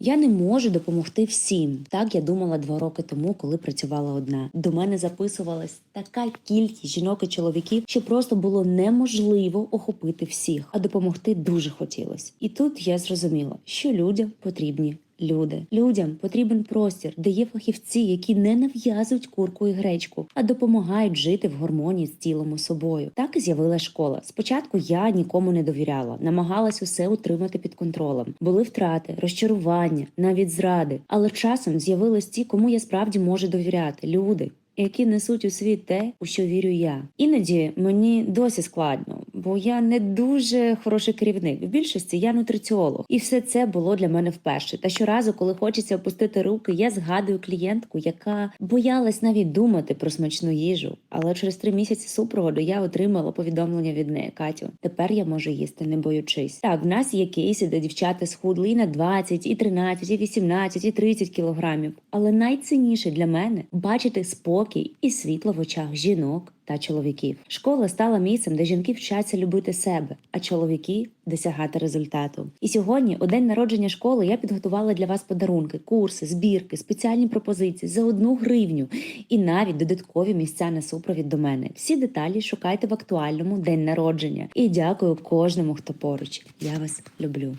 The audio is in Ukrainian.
Я не можу допомогти всім. Так я думала два роки тому, коли працювала одна. До мене записувалась така кількість жінок і чоловіків, що просто було неможливо охопити всіх, а допомогти дуже хотілося. І тут я зрозуміла, що людям потрібні. Люди людям потрібен простір, де є фахівці, які не нав'язують курку і гречку, а допомагають жити в гармонії з тілом і собою. Так і з'явилася школа. Спочатку я нікому не довіряла, намагалась усе утримати під контролем. Були втрати, розчарування, навіть зради. Але часом з'явились ті, кому я справді можу довіряти. Люди. Які несуть у світ те, у що вірю я. Іноді мені досі складно, бо я не дуже хороший керівник. В більшості я нутриціолог, і все це було для мене вперше. Та щоразу, коли хочеться опустити руки, я згадую клієнтку, яка боялась навіть думати про смачну їжу. Але через три місяці супроводу я отримала повідомлення від неї Катю. Тепер я можу їсти, не боючись. Так, в нас є кейси, де дівчата схудли і на 20, і 13, і 18, і 30 кілограмів. Але найцінніше для мене бачити спокій і світло в очах жінок та чоловіків. Школа стала місцем, де жінки вчаться любити себе, а чоловіки досягати результату. І сьогодні, у день народження школи, я підготувала для вас подарунки, курси, збірки, спеціальні пропозиції за одну гривню і навіть додаткові місця на супровід до мене. Всі деталі шукайте в актуальному день народження. І дякую кожному, хто поруч. Я вас люблю.